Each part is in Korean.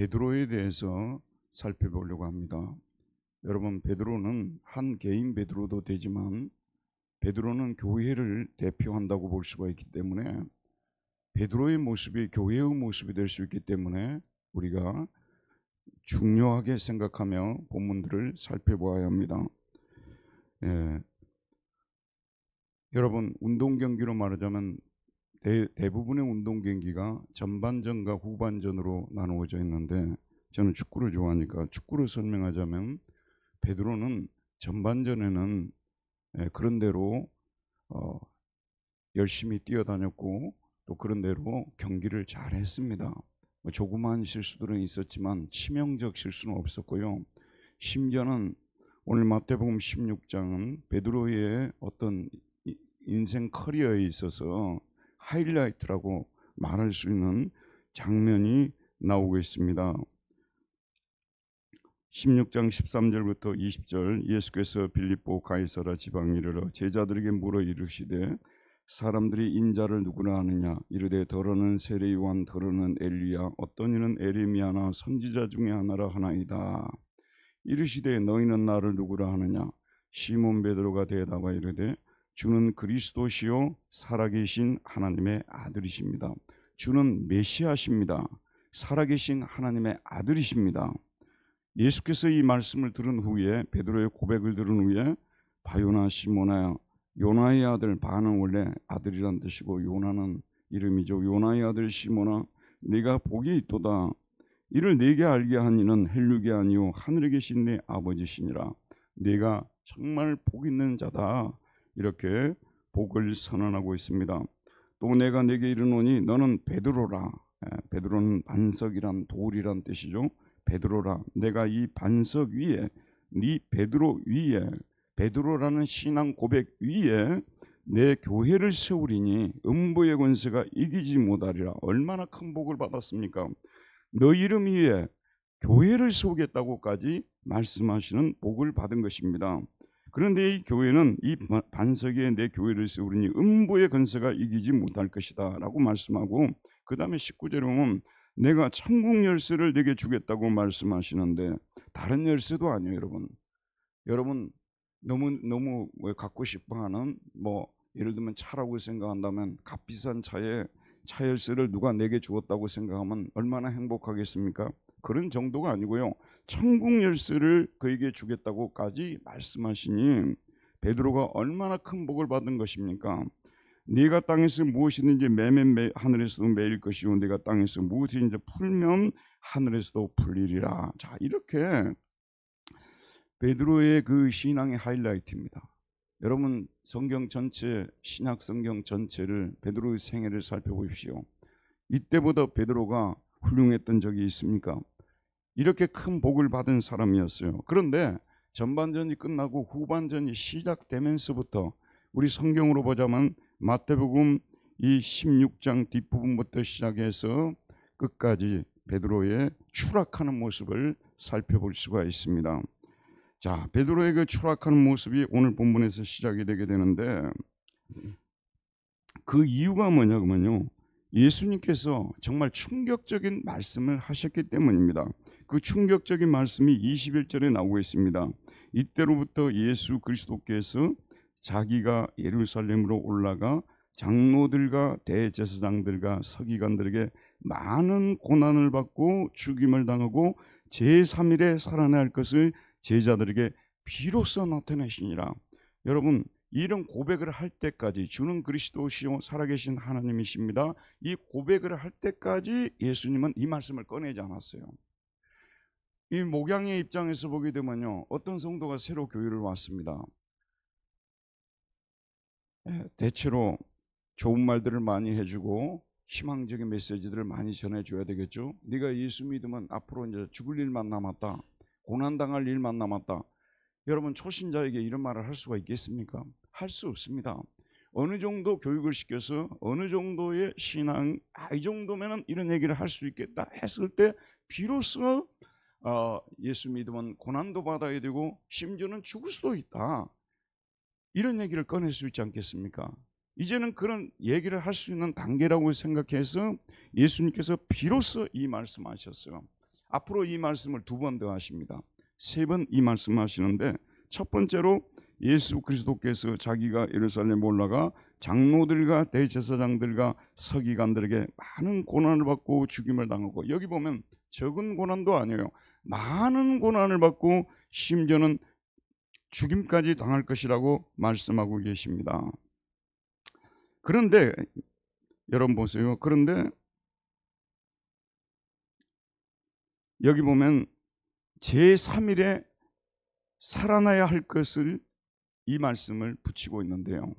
베드로에 대해서 살펴보려고 합니다. 여러분 베드로는 한 개인 베드로도 되지만 베드로는 교회를 대표한다고 볼 수가 있기 때문에 베드로의 모습이 교회의 모습이 될 수 있기 때문에 우리가 중요하게 생각하며 본문들을 살펴보아야 합니다. 예. 여러분 운동 경기로 말하자면 대, 대부분의 운동 경기가 전반전과 후반전으로 나누어져 있는데 저는 축구를 좋아하니까 축구를 설명하자면 베드로는 전반전에는 예, 그런 대로 어, 열심히 뛰어다녔고 또 그런 대로 경기를 잘 했습니다. 뭐 조그마한 실수들은 있었지만 치명적 실수는 없었고요. 심지어는 오늘 마태복음 16장은 베드로의 어떤 이- 인생 커리어에 있어서 하이라이트라고 말할 수 있는 장면이 나오고 있습니다. 16장 13절부터 20절 예수께서 빌립보 가이사라 지방에 이르러 제자들에게 물어 이르시되 사람들이 인자를 누구라 하느냐? 이르되 더러는 세례 요한 더러는 엘리야 어떤 이는 에레미야나 선지자 중에 하나라 하나이다. 이르시되 너희는 나를 누구라 하느냐? 시몬 베드로가 대답하여 이르되 주는 그리스도시요 살아계신 하나님의 아들이십니다. 주는 메시아십니다. 살아계신 하나님의 아들이십니다. 예수께서 이 말씀을 들은 후에 베드로의 고백을 들은 후에 바요나 시모나야 요나의 아들 바는 원래 아들이란 뜻이고 요나는 이름이죠. 요나의 아들 시모나 네가 복이 있도다. 이를 네게 알게 한 이는 헬육이 아니요 하늘에 계신 네 아버지시니라. 네가 정말 복 있는 자다 이렇게 복을 선언하고 있습니다. 또 내가 네게 이르노니 너는 베드로라. 예, 베드로는 반석이란 돌이란 뜻이죠. 베드로라 내가 이 반석 위에 네 베드로 위에 베드로라는 신앙 고백 위에 내 교회를 세우리니 음부의 권세가 이기지 못하리라. 얼마나 큰 복을 받았습니까? 너 이름 위에 교회를 세우겠다고까지 말씀하시는 복을 받은 것입니다 그런데 이 교회는 이 반석 위에 내 교회를 세우리니 음부의 권세가 이기지 못할 것이다 라고 말씀하고 그 다음에 19절에 보면 내가 천국 열쇠를 내게 주겠다고 말씀하시는데 다른 열쇠도 아니에요, 여러분. 여러분 너무 너무 왜 갖고 싶어하는 뭐 예를 들면 차라고 생각한다면 값비싼 차에 차 열쇠를 누가 내게 주었다고 생각하면 얼마나 행복하겠습니까? 그런 정도가 아니고요. 천국 열쇠를 그에게 주겠다고까지 말씀하시니 베드로가 얼마나 큰 복을 받은 것입니까? 네가 땅에서 무엇이든지 매면 매, 하늘에서도 매일 것이요 네가 땅에서 무엇이든지 풀면 하늘에서도 풀리리라. 자 이렇게 베드로의 그 신앙의 하이라이트입니다. 여러분 성경 전체 신약 성경 전체를 베드로의 생애를 살펴보십시오. 이때보다 베드로가 훌륭했던 적이 있습니까? 이렇게 큰 복을 받은 사람이었어요. 그런데 전반전이 끝나고 후반전이 시작되면서부터 우리 성경으로 보자면 마태복음 이 16장 뒷부분부터 시작해서 끝까지 베드로의 추락하는 모습을 살펴볼 수가 있습니다. 자, 베드로의 그 추락하는 모습이 오늘 본문에서 시작이 되게 되는데 그 이유가 뭐냐면요. 예수님께서 정말 충격적인 말씀을 하셨기 때문입니다. 그 충격적인 말씀이 21절에 나오고 있습니다. 이때로부터 예수 그리스도께서 자기가 예루살렘으로 올라가 장로들과 대제사장들과 서기관들에게 많은 고난을 받고 죽임을 당하고 제3일에 살아날 것을 제자들에게 비로소 나타내시니라. 여러분 이런 고백을 할 때까지 주는 그리스도시요 살아계신 하나님이십니다. 이 고백을 할 때까지 예수님은 이 말씀을 꺼내지 않았어요. 이 목양의 입장에서 보게 되면요, 어떤 성도가 새로 교회를 왔습니다. 예, 대체로 좋은 말들을 많이 해주고 희망적인 메시지들을 많이 전해줘야 되겠죠. 네가 예수 믿으면 앞으로 이제 죽을 일만 남았다. 고난 당할 일만 남았다. 여러분 초신자에게 이런 말을 할 수가 있겠습니까? 할 수 없습니다. 어느 정도 교육을 시켜서 어느 정도의 신앙, 아, 이 정도면은 이런 얘기를 할 수 있겠다 했을 때 비로소 어, 예수 믿으면 고난도 받아야 되고 심지어는 죽을 수도 있다. 이런 얘기를 꺼낼 수 있지 않겠습니까? 이제는 그런 얘기를 할 수 있는 단계라고 생각해서 예수님께서 비로소 이 말씀하셨어요. 앞으로 이 말씀을 두 번 더 하십니다. 세 번 이 말씀 하시는데 첫 번째로 예수 그리스도께서 자기가 예루살렘 올라가 장로들과 대제사장들과 서기관들에게 많은 고난을 받고 죽임을 당하고 여기 보면 적은 고난도 아니에요. 많은 고난을 받고 심지어는 죽임까지 당할 것이라고 말씀하고 계십니다. 그런데 여러분 보세요. 그런데 여기 보면 제3일에 살아나야 할 것을 이 말씀을 붙이고 있는데요.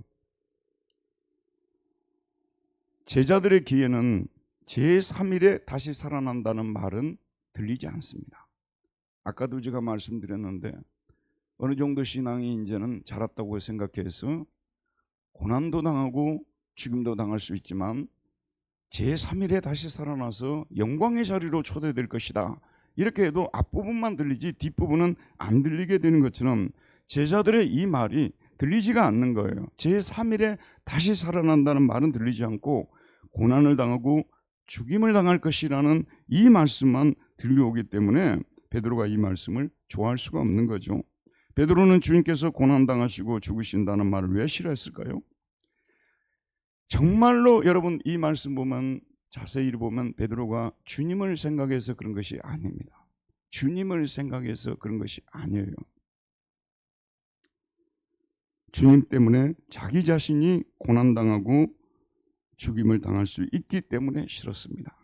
제자들의 귀에는 제3일에 다시 살아난다는 말은 들리지 않습니다. 아까도 제가 말씀드렸는데 어느 정도 신앙이 이제는 자랐다고 생각해서 고난도 당하고 죽임도 당할 수 있지만 제3일에 다시 살아나서 영광의 자리로 초대될 것이다. 이렇게 해도 앞부분만 들리지 뒷부분은 안 들리게 되는 것처럼 제자들의 이 말이 들리지가 않는 거예요. 제3일에 다시 살아난다는 말은 들리지 않고 고난을 당하고 죽임을 당할 것이라는 이 말씀만 들려오기 때문에 베드로가 이 말씀을 좋아할 수가 없는 거죠. 베드로는 주님께서 고난 당하시고 죽으신다는 말을 왜 싫어했을까요? 정말로 여러분 이 말씀 보면 자세히 보면 베드로가 주님을 생각해서 그런 것이 아닙니다. 주님을 생각해서 그런 것이 아니에요. 주님 때문에 자기 자신이 고난 당하고 죽임을 당할 수 있기 때문에 싫었습니다.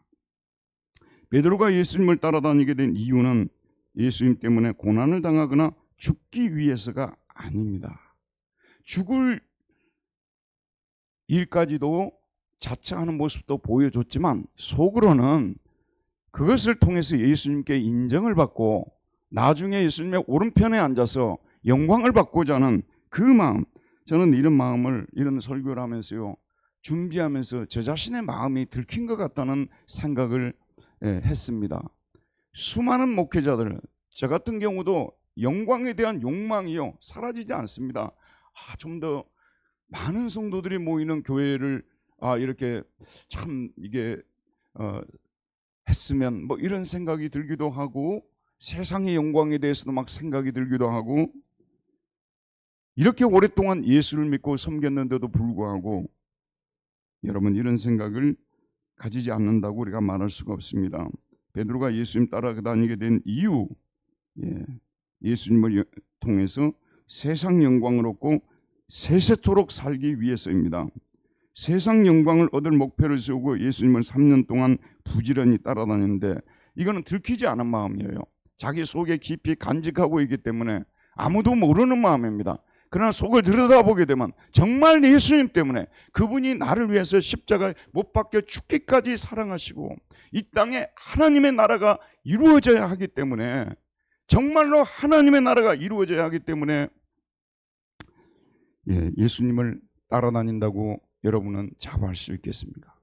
베드로가 예수님을 따라다니게 된 이유는 예수님 때문에 고난을 당하거나 죽기 위해서가 아닙니다. 죽을 일까지도 자처하는 모습도 보여줬지만 속으로는 그것을 통해서 예수님께 인정을 받고 나중에 예수님의 오른편에 앉아서 영광을 받고자 하는 그 마음 저는 이런 마음을 이런 설교를 하면서요 준비하면서 저 자신의 마음이 들킨 것 같다는 생각을 예, 했습니다. 수많은 목회자들 저 같은 경우도 영광에 대한 욕망이요 사라지지 않습니다. 아, 좀 더 많은 성도들이 모이는 교회를 아 이렇게 참 이게 어, 했으면 뭐 이런 생각이 들기도 하고 세상의 영광에 대해서도 막 생각이 들기도 하고 이렇게 오랫동안 예수를 믿고 섬겼는데도 불구하고 여러분 이런 생각을 가지지 않는다고 우리가 말할 수가 없습니다. 베드로가 예수님 따라다니게 된 이유, 예, 예수님을 통해서 세상 영광을 얻고 세세토록 살기 위해서입니다. 세상 영광을 얻을 목표를 세우고 예수님을 3년 동안 부지런히 따라다녔는데 이거는 들키지 않은 마음이에요. 자기 속에 깊이 간직하고 있기 때문에 아무도 모르는 마음입니다. 그러나 속을 들여다보게 되면 정말 예수님 때문에 그분이 나를 위해서 십자가에 못 박혀 죽기까지 사랑하시고 이 땅에 하나님의 나라가 이루어져야 하기 때문에 정말로 하나님의 나라가 이루어져야 하기 때문에 예, 예수님을 따라다닌다고 여러분은 자부할 수 있겠습니까?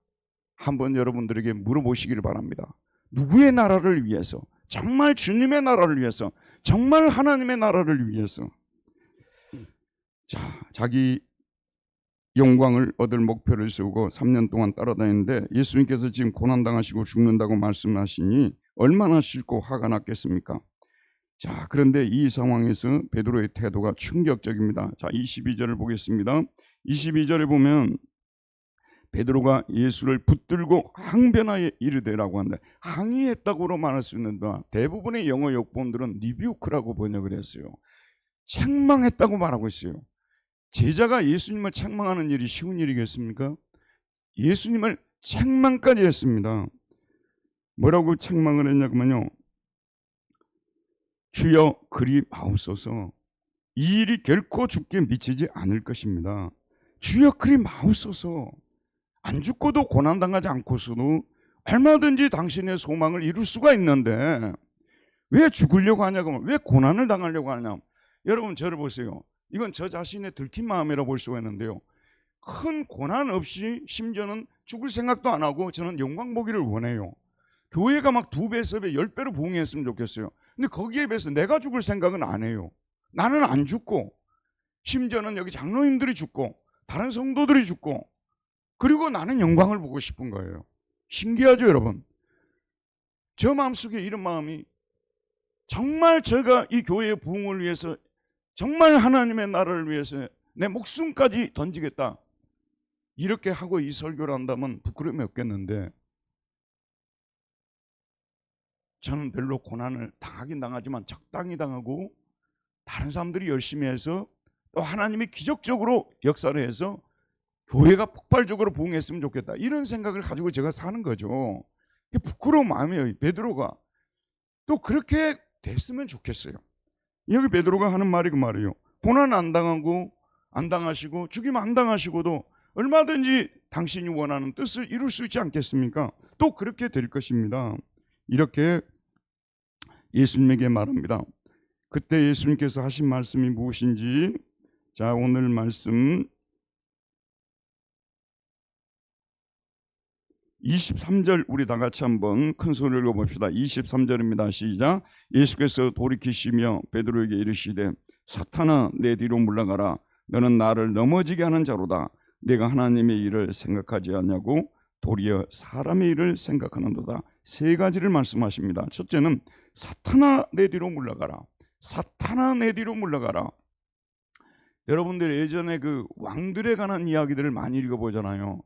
한번 여러분들에게 물어보시기를 바랍니다. 누구의 나라를 위해서? 정말 주님의 나라를 위해서? 정말 하나님의 나라를 위해서? 자, 자기 영광을 얻을 목표를 세우고 3년 동안 따라다니는데 예수님께서 지금 고난당하시고 죽는다고 말씀하시니 얼마나 싫고 화가 났겠습니까? 자, 그런데 이 상황에서 베드로의 태도가 충격적입니다. 자, 22절을 보겠습니다. 22절에 보면 베드로가 예수를 붙들고 항변하여 이르되라고 한다. 항의했다고로 말할 수 있는데 대부분의 영어 역본들은 리뷰크라고 번역을 했어요. 책망했다고 말하고 있어요. 제자가 예수님을 책망하는 일이 쉬운 일이겠습니까? 예수님을 책망까지 했습니다. 뭐라고 책망을 했냐면요. 주여 그리 마옵소서. 이 일이 결코 죽게 미치지 않을 것입니다. 주여 그리 마옵소서. 안 죽고도 고난당하지 않고서도 얼마든지 당신의 소망을 이룰 수가 있는데 왜 죽으려고 하냐고 왜 고난을 당하려고 하냐 여러분 저를 보세요 이건 저 자신의 들킨 마음이라 볼 수가 있는데요 큰 고난 없이 심지어는 죽을 생각도 안 하고 저는 영광 보기를 원해요 교회가 막 두 배, 세 배, 열 배로 부흥했으면 좋겠어요 근데 거기에 비해서 내가 죽을 생각은 안 해요 나는 안 죽고 심지어는 여기 장로님들이 죽고 다른 성도들이 죽고 그리고 나는 영광을 보고 싶은 거예요. 신기하죠, 여러분? 저 마음속에 이런 마음이 정말 제가 이 교회의 부흥을 위해서 정말 하나님의 나라를 위해서 내 목숨까지 던지겠다. 이렇게 하고 이 설교를 한다면 부끄러움이 없겠는데 저는 별로 고난을 당하긴 당하지만 적당히 당하고 다른 사람들이 열심히 해서 또 하나님이 기적적으로 역사를 해서 교회가 폭발적으로 부흥했으면 좋겠다. 이런 생각을 가지고 제가 사는 거죠. 부끄러운 마음이에요. 베드로가 또 그렇게 됐으면 좋겠어요. 여기 베드로가 하는 말이 그 말이에요. 고난 안 당하고 안 당하시고 죽임 안 당하시고도 얼마든지 당신이 원하는 뜻을 이룰 수 있지 않겠습니까? 또 그렇게 될 것입니다. 이렇게 예수님에게 말합니다. 그때 예수님께서 하신 말씀이 무엇인지 자 오늘 말씀 23절 우리 다 같이 한번 큰 소리로 읽어봅시다. 23절입니다. 시작. 예수께서 돌이키시며 베드로에게 이르시되 사탄아 내 뒤로 물러가라. 너는 나를 넘어지게 하는 자로다. 내가 하나님의 일을 생각하지 않냐고 도리어 사람의 일을 생각하는도다. 세 가지를 말씀하십니다. 첫째는 사탄아 내 뒤로 물러가라. 사탄아 내 뒤로 물러가라. 여러분들 예전에 그 왕들에 관한 이야기들을 많이 읽어보잖아요.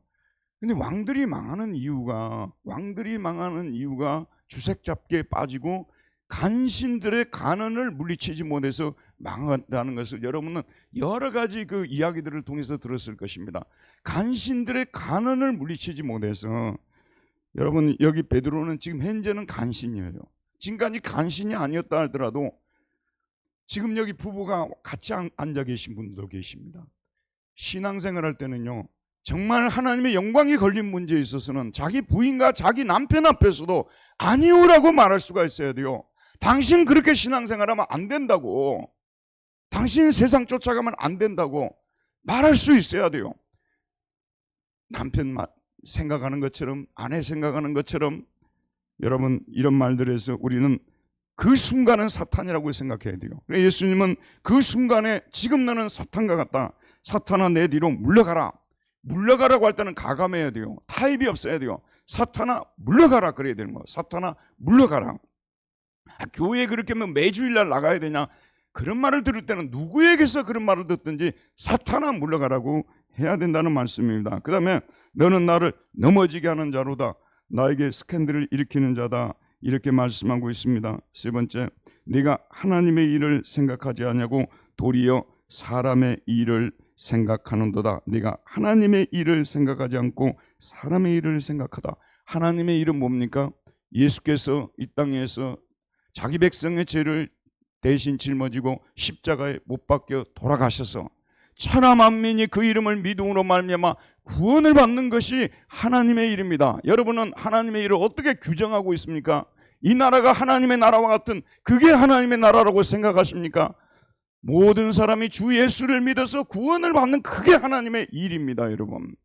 근데 왕들이 망하는 이유가 왕들이 망하는 이유가 주색 잡기에 빠지고 간신들의 간언을 물리치지 못해서 망한다는 것을 여러분은 여러 가지 그 이야기들을 통해서 들었을 것입니다. 간신들의 간언을 물리치지 못해서 여러분 여기 베드로는 지금 현재는 간신이에요. 지금까지 간신이 아니었다 하더라도 지금 여기 부부가 같이 앉- 앉아 계신 분도 계십니다. 신앙생활 할 때는요. 정말 하나님의 영광이 걸린 문제에 있어서는 자기 부인과 자기 남편 앞에서도 아니오라고 말할 수가 있어야 돼요. 당신 그렇게 신앙생활하면 안 된다고. 당신 세상 쫓아가면 안 된다고 말할 수 있어야 돼요. 남편 마- 생각하는 것처럼 아내 생각하는 것처럼 여러분 이런 말들에서 우리는 그 순간은 사탄이라고 생각해야 돼요. 예수님은 그 순간에 지금 너는 사탄과 같다. 사탄아 내 뒤로 물러가라. 물러가라고 할 때는 가감해야 돼요. 타입이 없어야 돼요. 사탄아 물러가라 그래야 되는 거예요. 사탄아 물러가라. 아, 교회에 그렇게 뭐 매주일 날 나가야 되냐? 그런 말을 들을 때는 누구에게서 그런 말을 듣든지 사탄아 물러가라고 해야 된다는 말씀입니다. 그 다음에 너는 나를 넘어지게 하는 자로다. 나에게 스캔들을 일으키는 자다. 이렇게 말씀하고 있습니다. 세 번째, 네가 하나님의 일을 생각하지 않냐고 도리어 사람의 일을 생각하는도다. 네가 하나님의 일을 생각하지 않고 사람의 일을 생각하다. 하나님의 일은 뭡니까? 예수께서 이 땅에서 자기 백성의 죄를 대신 짊어지고 십자가에 못 박혀 돌아가셔서 천하 만민이 그 이름을 믿음으로 말미암아 구원을 받는 것이 하나님의 일입니다. 여러분은 하나님의 일을 어떻게 규정하고 있습니까? 이 나라가 하나님의 나라와 같은 그게 하나님의 나라라고 생각하십니까? 모든 사람이 주 예수를 믿어서 구원을 받는 그게 하나님의 일입니다, 여러분.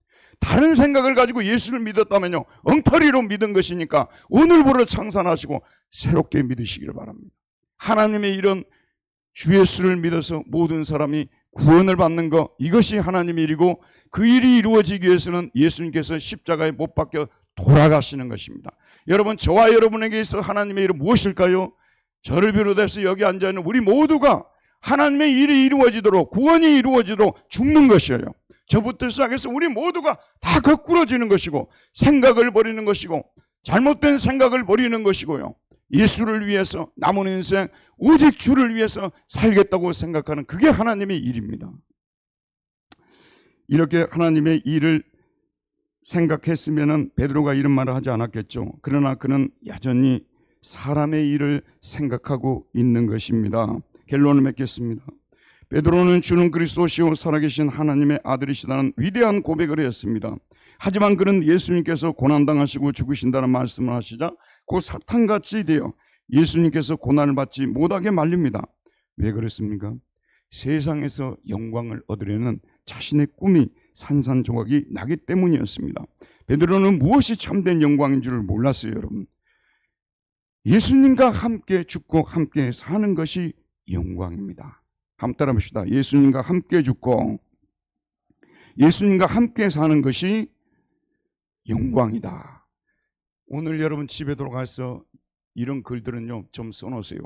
다른 생각을 가지고 예수를 믿었다면요, 엉터리로 믿은 것이니까 오늘부로 창산하시고 새롭게 믿으시기를 바랍니다. 하나님의 일은 주 예수를 믿어서 모든 사람이 구원을 받는 것 이것이 하나님의 일이고 그 일이 이루어지기 위해서는 예수님께서 십자가에 못 박혀 돌아가시는 것입니다. 여러분 저와 여러분에게 있어 하나님의 일은 무엇일까요? 저를 비롯해서 여기 앉아 있는 우리 모두가 하나님의 일이 이루어지도록 구원이 이루어지도록 죽는 것이에요. 저부터 시작해서 우리 모두가 다 거꾸러지는 것이고 생각을 버리는 것이고 잘못된 생각을 버리는 것이고요. 예수를 위해서 남은 인생 오직 주를 위해서 살겠다고 생각하는 그게 하나님의 일입니다. 이렇게 하나님의 일을 생각했으면은 베드로가 이런 말을 하지 않았겠죠. 그러나 그는 여전히 사람의 일을 생각하고 있는 것입니다. 결론을 맺겠습니다. 베드로는 주는 그리스도시요 살아계신 하나님의 아들이시다는 위대한 고백을 했습니다. 하지만 그는 예수님께서 고난당하시고 죽으신다는 말씀을 하시자 그 사탄같이 되어 예수님께서 고난을 받지 못하게 말립니다. 왜 그랬습니까? 세상에서 영광을 얻으려는 자신의 꿈이 산산조각이 나기 때문이었습니다. 베드로는 무엇이 참된 영광인 줄을 몰랐어요, 여러분. 예수님과 함께 죽고 함께 사는 것이 영광입니다. 한번 따라 봅시다. 예수님과 함께 죽고 예수님과 함께 사는 것이 영광이다. 오늘 여러분 집에 돌아가서 이런 글들은요 좀 써놓으세요.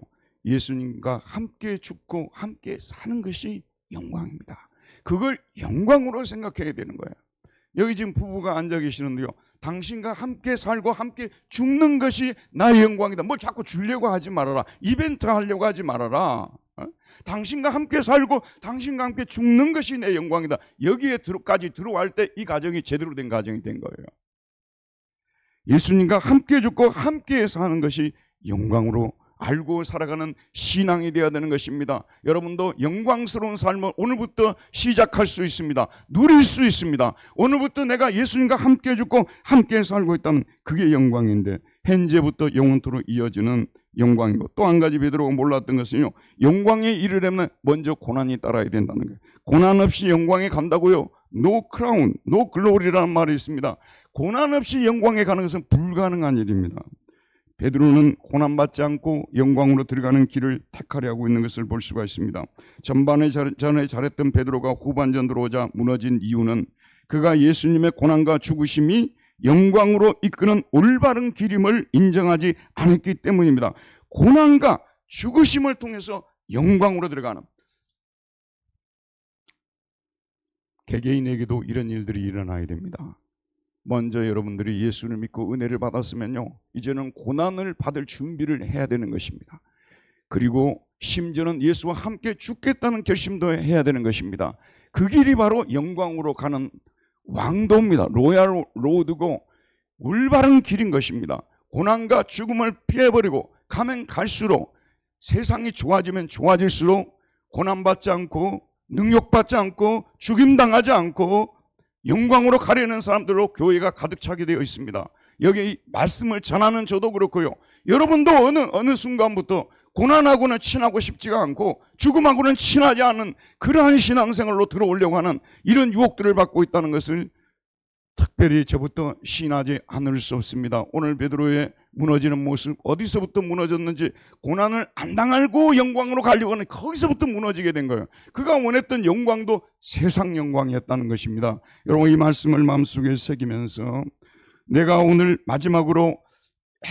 예수님과 함께 죽고 함께 사는 것이 영광입니다. 그걸 영광으로 생각해야 되는 거예요. 여기 지금 부부가 앉아 계시는데요. 당신과 함께 살고 함께 죽는 것이 나의 영광이다. 뭘 자꾸 주려고 하지 말아라. 이벤트 하려고 하지 말아라. 어? 당신과 함께 살고 당신과 함께 죽는 것이 내 영광이다. 여기에 들어까지 들어갈 때 이 가정이 제대로 된 가정이 된 거예요. 예수님과 함께 죽고 함께 사는 것이 영광으로 알고 살아가는 신앙이 되어야 되는 것입니다. 여러분도 영광스러운 삶을 오늘부터 시작할 수 있습니다. 누릴 수 있습니다. 오늘부터 내가 예수님과 함께 죽고 함께 살고 있다면 그게 영광인데 현재부터 영원토록 이어지는 영광이고 또 한 가지 베드로가 몰랐던 것은요. 영광에 이르려면 먼저 고난이 따라야 된다는 거예요. 고난 없이 영광에 간다고요. 노 크라운, 노 글로리라는 말이 있습니다. 고난 없이 영광에 가는 것은 불가능한 일입니다. 베드로는 고난받지 않고 영광으로 들어가는 길을 택하려고 있는 것을 볼 수가 있습니다. 전반에 잘, 전에 잘했던 베드로가 후반전 들어오자 무너진 이유는 그가 예수님의 고난과 죽으심이 영광으로 이끄는 올바른 길임을 인정하지 않았기 때문입니다. 고난과 죽으심을 통해서 영광으로 들어가는 개개인에게도 이런 일들이 일어나야 됩니다. 먼저 여러분들이 예수를 믿고 은혜를 받았으면요. 이제는 고난을 받을 준비를 해야 되는 것입니다. 그리고 심지어는 예수와 함께 죽겠다는 결심도 해야 되는 것입니다. 그 길이 바로 영광으로 가는 왕도입니다. 로얄 로드고 올바른 길인 것입니다. 고난과 죽음을 피해버리고 가면 갈수록 세상이 좋아지면 좋아질수록 고난받지 않고 능욕받지 않고 죽임당하지 않고 영광으로 가려는 사람들로 교회가 가득 차게 되어 있습니다. 여기 말씀을 전하는 저도 그렇고요. 여러분도 어느 어느 순간부터 고난하고는 친하고 싶지가 않고 죽음하고는 친하지 않은 그러한 신앙생활로 들어오려고 하는 이런 유혹들을 받고 있다는 것을 특별히 저부터 신하지 않을 수 없습니다. 오늘 베드로의 무너지는 모습 어디서부터 무너졌는지 고난을 안 당하고 영광으로 가려고 하는 거기서부터 무너지게 된 거예요. 그가 원했던 영광도 세상 영광이었다는 것입니다. 여러분 이 말씀을 마음속에 새기면서 내가 오늘 마지막으로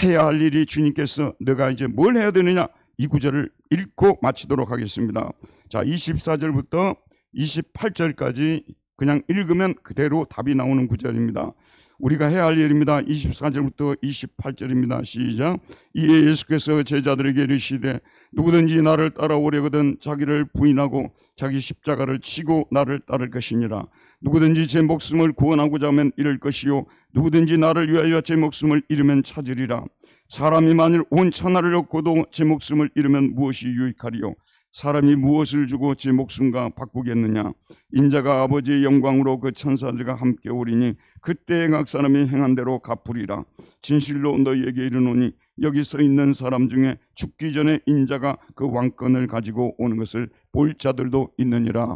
해야 할 일이 주님께서 내가 이제 뭘 해야 되느냐 이 구절을 읽고 마치도록 하겠습니다. 자, 24절부터 28절까지 그냥 읽으면 그대로 답이 나오는 구절입니다. 우리가 해야 할 일입니다. 24절부터 28절입니다. 시작. 이에 예수께서 제자들에게 이르시되 누구든지 나를 따라오려거든 자기를 부인하고 자기 십자가를 치고 나를 따를 것이니라. 누구든지 제 목숨을 구원하고자 하면 잃을 것이요 누구든지 나를 위하여 제 목숨을 잃으면 찾으리라. 사람이 만일 온 천하를 얻고도 제 목숨을 잃으면 무엇이 유익하리요? 사람이 무엇을 주고 제 목숨과 바꾸겠느냐? 인자가 아버지의 영광으로 그 천사들과 함께 오리니 그때 각 사람이 행한 대로 갚으리라. 진실로 너희에게 이르노니 여기 서 있는 사람 중에 죽기 전에 인자가 그 왕권을 가지고 오는 것을 볼 자들도 있느니라.